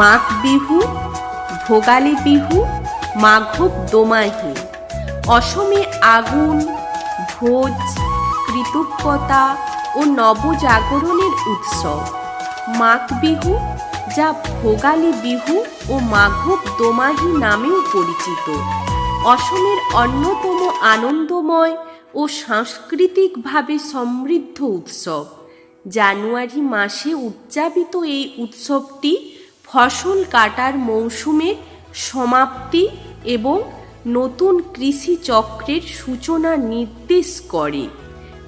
মাঘ বিহু ভোগালী বিহু মাঘব দোমাহি অসমে আগুন, ভোজ, কৃতজ্ঞতা ও নবজাগরণের উৎসব। মাঘ বিহু যা ভোগালী বিহু ও মাঘব দোমাহি নামেও পরিচিত। অসমের অন্যতম আনন্দময় ও সাংস্কৃতিকভাবে সমৃদ্ধ উৎসব। জানুয়ারি মাসে উদযাপিত এই উৎসবটি ফসল কাটার মৌসুমের সমাপ্তি এবং নতুন কৃষি চক্রের সূচনা নির্দেশ করে।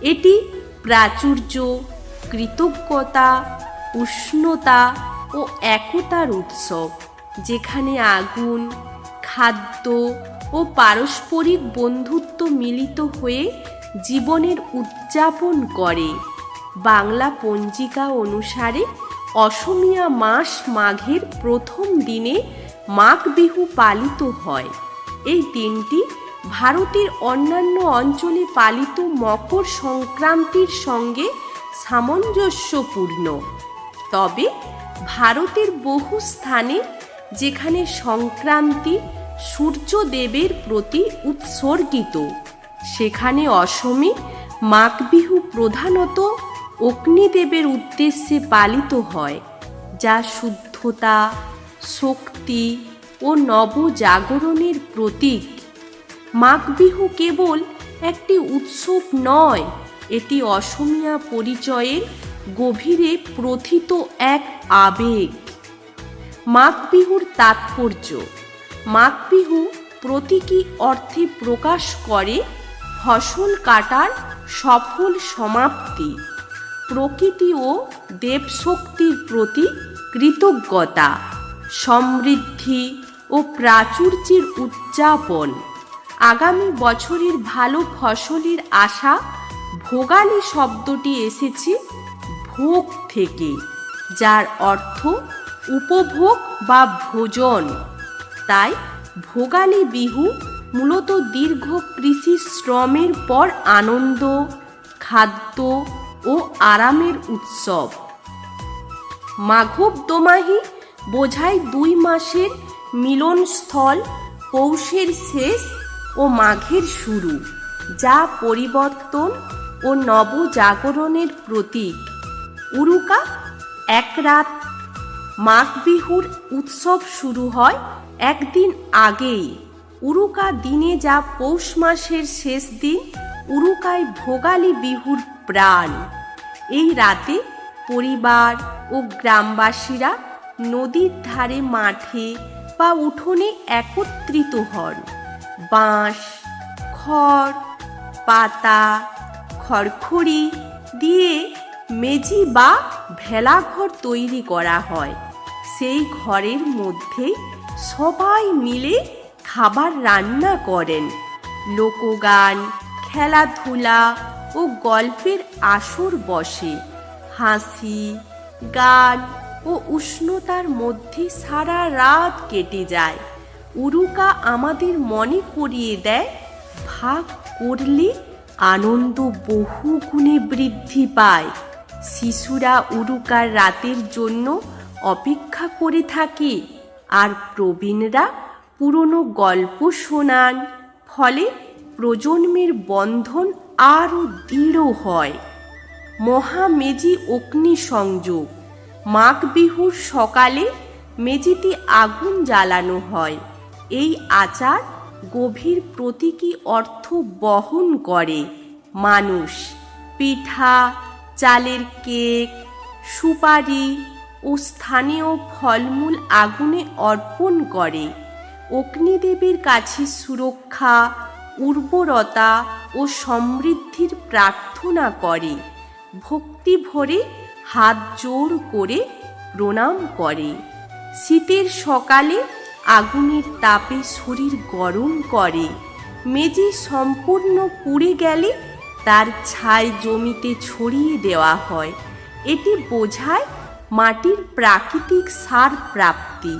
এটি প্রাচুর্য, কৃতজ্ঞতা, উষ্ণতা ও একতার উৎসব, যেখানে আগুন, খাদ্য ও পারস্পরিক বন্ধুত্ব মিলিত হয়ে জীবনের উদযাপন করে। বাংলা পঞ্জিকা অনুসারে অসমিয়া মাস মাঘের প্রথম দিনে মাঘ বিহু পালিত হয়। এই দিনটি ভারতের অন্যান্য অঞ্চলে পালিত মকর সংক্রান্তির সঙ্গে সামঞ্জস্যপূর্ণ। তবে ভারতের বহু স্থানে যেখানে সংক্রান্তি সূর্যদেবের প্রতি উৎসর্গিত, সেখানে অসমে মাঘ বিহু প্রধানত অগ্নিদেবের উদ্দেশ্যে পালিত হয়, যা শুদ্ধতা, শক্তি ও নবজাগরণের প্রতীক। মাঘ বিহু কেবল একটি উৎসব নয়, এটি অসমিয়া পরিচয়ের গভীরে প্রথিত এক আবেগ। মাঘ বিহুর তাৎপর্য মাঘ বিহু প্রতীকী অর্থে প্রকাশ করে ফসল কাটার সফল সমাপ্তি। প্রকৃতি ও দেবশক্তির প্রতি কৃতজ্ঞতা, সমৃদ্ধি ও প্রাচুর্যের উদযাপন। আগামী বছরের ভালো ফসলের আশা ভোগালী শব্দটি এসেছে ভোগ থেকে, যার অর্থ উপভোগ বা ভোজন। তাই ভোগালী বিহু মূলত দীর্ঘ কৃষি শ্রমের পর আনন্দ, খাদ্য ও আরামের উৎসব। মাঘব দোমাহি বোঝায় দুই মাসের মিলনস্থল, পৌষের শেষ ও মাঘের শুরু, যা পরিবর্তন ও নবজাগরণের প্রতীক। উরুকা এক রাত মাঘ বিহুর উৎসব শুরু হয় একদিন আগেই। উরুকা দিনে যা পৌষ মাসের শেষ দিন, উরুকায় ভোগালী বিহুর প্রাণ। এই রাতে পরিবার ও গ্রামবাসীরা নদীর ধারে, মাঠে বা উঠোনে একত্রিত হন। বাঁশ, খড়, পাতা, খড়খড়ি দিয়ে মেজি বা ভেলাঘর তৈরি করা হয়। সেই ঘরের মধ্যে সবাই মিলে খাবার রান্না করেন। লোকগান, খেলাধুলা ও গল্পের আসর বসে। হাসি, গান ও উষ্ণতার মধ্যে সারা রাত কেটে যায়। উরুকা আমাদের মনে করিয়ে দেয়, ভাগ করলে আনন্দ বহু গুণে বৃদ্ধি পায়। শিশুরা উরুকার রাতের জন্য অপেক্ষা করে থাকে আর প্রবীণরা পুরনো গল্প শোনান। ফলে প্রজন্মের বন্ধন আরও দৃঢ় হয়। মহামেজি অগ্নি সংযোগ মাঘ বিহুর সকালে মেজিতে আগুন জ্বালানো হয়। এই আচার গভীর প্রতীকী অর্থ বহন করে। মানুষ পিঠা, চালের কেক, সুপারি ও স্থানীয় ফলমূল আগুনে অর্পণ করে। অগ্নিদেবীর কাছে সুরক্ষা উর্বরতা ও সমৃদ্ধির প্রার্থনা করে, ভক্তি ভরে হাত জোর করে প্রণাম করে। শীতের সকালে আগুনের তাপে শরীর গরম করে। মেজি সম্পূর্ণ পুড়ে গেলে তার ছাই জমিতে ছড়িয়ে দেওয়া হয়। এটি বোঝায় মাটির প্রাকৃতিক সার প্রাপ্তি।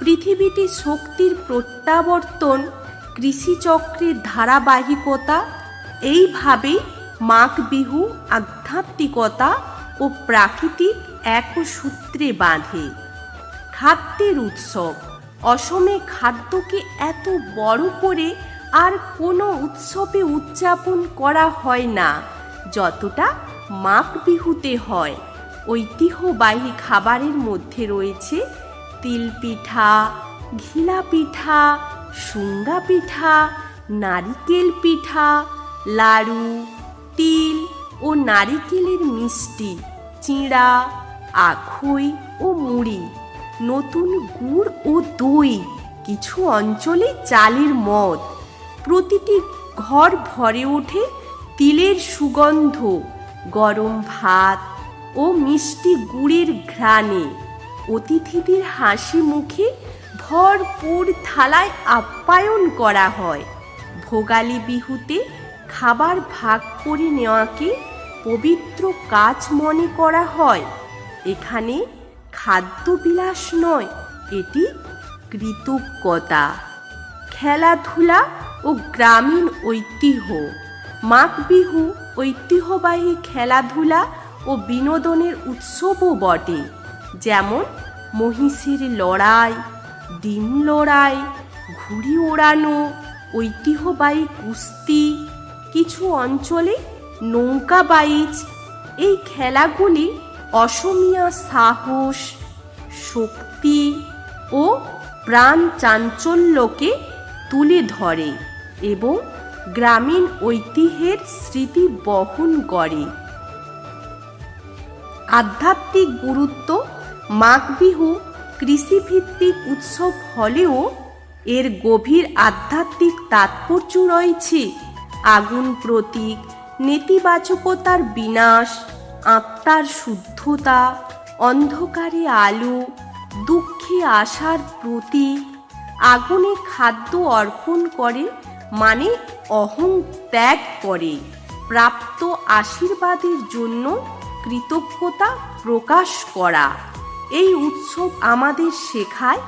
পৃথিবীতে শক্তির প্রত্যাবর্তন কৃষিচক্রের ধারাবাহিকতা, এইভাবেই মাঘ বিহু আধ্যাত্মিকতা ও প্রাকৃতিক এক সূত্রে বাঁধে। খাদ্যের উৎসব, অসমে খাদ্যকে এত বড় করে আর কোনো উৎসবে উদযাপন করা হয় না, যতটা মাঘ বিহুতে হয়। ঐতিহ্যবাহী খাবারের মধ্যে রয়েছে তিল পিঠা ঘিলা পিঠা সুঙ্গা পিঠা, নারিকেল পিঠা, লাড়ু, তিল ও নারিকেলের মিষ্টি, চিঁড়া, আখই ও মুড়ি, নতুন গুড় ও দই, কিছু অঞ্চলে চালের মদ। প্রতিটি ঘর ভরে ওঠে তিলের সুগন্ধ, গরম ভাত ও মিষ্টি গুড়ের ঘ্রাণে। অতিথিদের হাসি মুখে ভরপুর থালায় আপ্যায়ন করা হয়। ভোগালী বিহুতে খাবার ভাগ করে নেওয়াকে পবিত্র কাজ মনে করা হয়। এখানে খাদ্যবিলাস নয়, এটি কৃতজ্ঞতা। খেলাধুলা ও গ্রামীণ ঐতিহ্য। মাঘ বিহু ঐতিহ্যবাহী খেলাধুলা ও বিনোদনের উৎসবও বটে। যেমন মহিষের লড়াই ডিম লড়াই, ঘুড়ি ওড়ানো, ঐতিহ্যবাহী কুস্তি, কিছু অঞ্চলে নৌকা বাইচ, এই খেলাগুলি অসমিয়া সাহস, শক্তি ও প্রাণ চাঞ্চল্যকে তুলে ধরে এবং গ্রামীণ ঐতিহ্যের স্মৃতি বহন করে। আধ্যাত্মিক গুরুত্ব মাঘ বিহু কৃষিভিত্তিক উৎসব হলেও এর গভীর আধ্যাত্মিক তাৎপর্য রয়েছে। আগুন প্রতীক, নেতিবাচকতার বিনাশ, আত্মার শুদ্ধতা, অন্ধকারে আলো, দুঃখে আশার প্রতীক, আগুনে খাদ্য অর্পণ করে মানে অহং ত্যাগ করে। প্রাপ্ত আশীর্বাদের জন্য কৃতজ্ঞতা প্রকাশ করা। এই উৎসব আমাদের শেখায়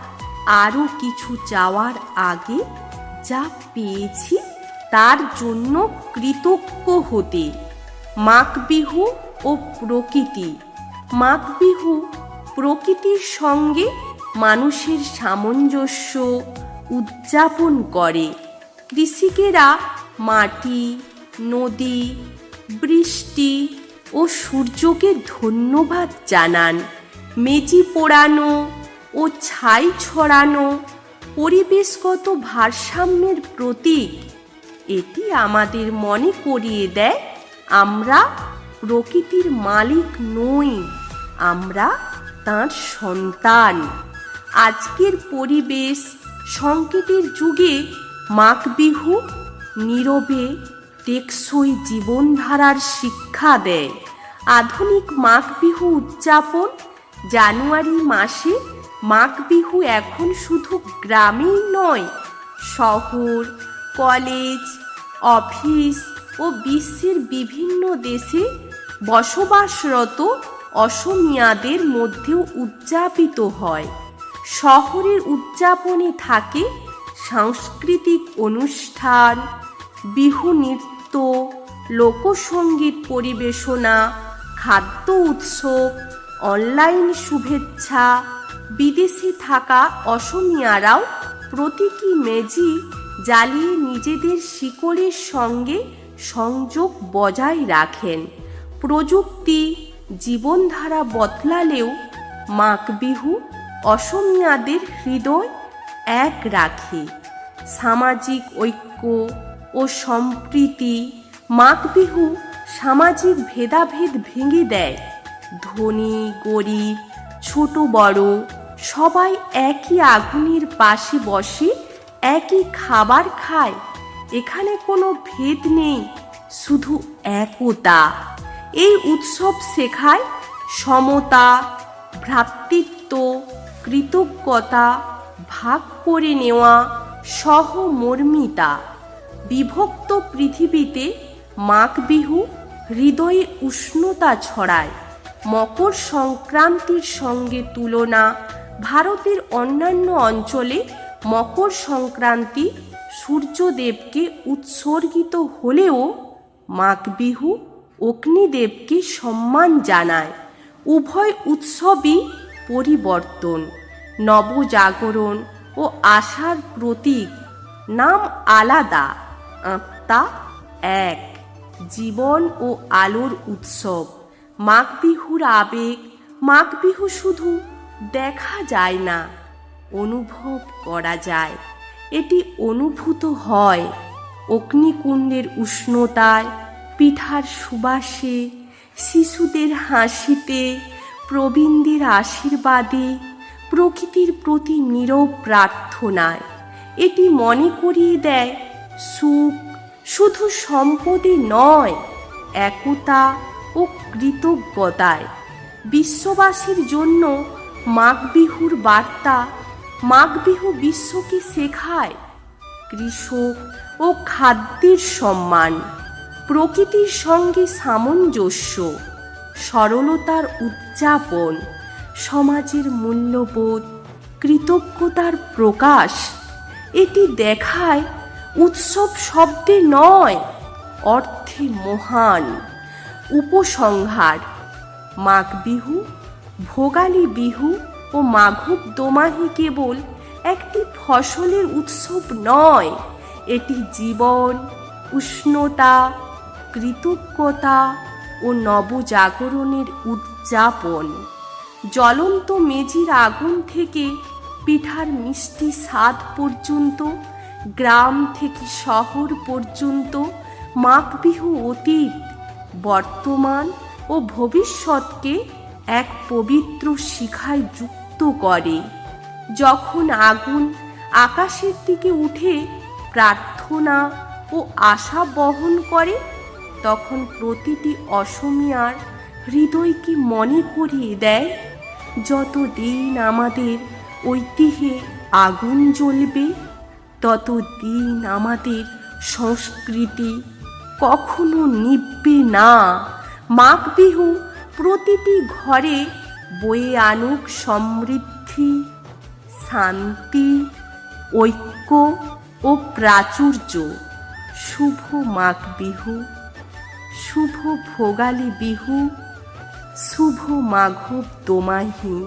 আরও কিছু চাওয়ার আগে যা পেয়েছি তার জন্য কৃতজ্ঞ হতে। মাঘ বিহু ও প্রকৃতি। মাঘ বিহু প্রকৃতির সঙ্গে মানুষের সামঞ্জস্য উদযাপন করে। কৃষিকেরা মাটি, নদী, বৃষ্টি ও সূর্যকে ধন্যবাদ জানান। মেজি পোড়ানো ও ছাই ছড়ানো পরিবেশগত ভারসাম্যের প্রতীক, এটি আমাদের মনে করিয়ে দেয়, আমরা প্রকৃতির মালিক নই, আমরা তার সন্তান। আজকের পরিবেশ সংকেতের যুগে মাঘ বিহু নীরবে টেকসই জীবনধারার শিক্ষা দেয়। আধুনিক মাঘ বিহু উদযাপন জানুয়ারি মাসে মাঘ বিহু এখন শুধু গ্রামেই নয়, শহর, কলেজ, অফিস ও বিশ্বের বিভিন্ন দেশে বসবাসরত অসমিয়াদের মধ্যেও উদযাপিত হয়। শহরের উদযাপনে থাকে সাংস্কৃতিক অনুষ্ঠান, বিহু নৃত্য, লোকসঙ্গীত পরিবেশনা, খাদ্য উৎসব অনলাইন শুভেচ্ছা, বিদেশি থাকা অসমিয়ারাও প্রতীকী মেজি জ্বালিয়ে নিজেদের শিকড়ের সঙ্গে সংযোগ বজায় রাখেন। প্রযুক্তি জীবনধারা বদলালেও মাঘ বিহু অসমিয়াদের হৃদয় এক রাখে। সামাজিক ঐক্য ও সম্প্রীতি মাঘ বিহু সামাজিক ভেদাভেদ ভেঙে দেয়। ধনী, গরিব, ছোট, বড়, সবাই একই আগুনের পাশে বসে একই খাবার খায়। এখানে কোনো ভেদ নেই, শুধু একতা। এই উৎসব শেখায় সমতা, ভ্রাতৃত্ব, কৃতজ্ঞতা, ভাগ করে নেওয়া, সহমর্মিতা। বিভক্ত পৃথিবীতে মাঘ বিহু হৃদয়ে উষ্ণতা ছড়ায়। মকর সংক্রান্তির সঙ্গে তুলনা ভারতের অন্যান্য অঞ্চলে মকর সংক্রান্তি সূর্যদেবকে উৎসর্গিত হলেও মাঘ বিহু অগ্নিদেবকে সম্মান জানায়। উভয় উৎসবই পরিবর্তন, নবজাগরণ ও আশার প্রতীক নাম আলাদা, আত্মা এক, জীবন ও আলোর উৎসব। মাঘ বিহুর আবেগ মাঘ বিহু শুধু দেখা যায় না, অনুভব করা যায়। এটি অনুভূত হয় অগ্নিকুণ্ডের উষ্ণতায়, পিঠার সুবাসে, শিশুদের হাসিতে, প্রবীণদের আশীর্বাদে, প্রকৃতির প্রতি নীরব প্রার্থনায়। এটি মনে করিয়ে দেয়, সুখ শুধু সম্পদে নয়, একতা ও কৃতজ্ঞতায় বিশ্ববাসীর জন্য মাঘ বিহুর বার্তা মাঘ বিহু বিশ্বকে শেখায়। কৃষক ও খাদ্যের সম্মান, প্রকৃতির সঙ্গে সামঞ্জস্য, সরলতার উদযাপন, সমাজের মূল্যবোধ, কৃতজ্ঞতার প্রকাশ। এটি দেখায় উৎসব শব্দে নয়, অর্থে মহান। উপসংহার। মাঘ বিহু, ভোগালী বিহু ও মাঘব দোমাহি কেবল একটি ফসলের উৎসব নয়। এটি জীবন, উষ্ণতা, কৃতজ্ঞতা ও নবজাগরণের উদযাপন। জ্বলন্ত মেজির আগুন থেকে পিঠার মিষ্টি স্বাদ পর্যন্ত, গ্রাম থেকে শহর পর্যন্ত মাঘ বিহু অতীত বর্তমান ও ভবিষ্যৎকে এক পবিত্র শিখায় যুক্ত করে। যখন আগুন আকাশের দিকে উঠে প্রার্থনা ও আশা বহন করে, তখন প্রতিটি অসমিয়ার হৃদয়কে মনে করিয়ে দেয়, যত দিন আমাদের ঐতিহ্যে আগুন জ্বলবে, তত দিন আমাদের সংস্কৃতি কখনো নিববে না। মাঘ বিহু প্রতিটি ঘরে বয়ে আনুক সমৃদ্ধি, শান্তি, ঐক্য ও প্রাচুর্য। শুভ মাঘ বিহু শুভ ভোগালী বিহু, শুভ মাঘব দোমাহি।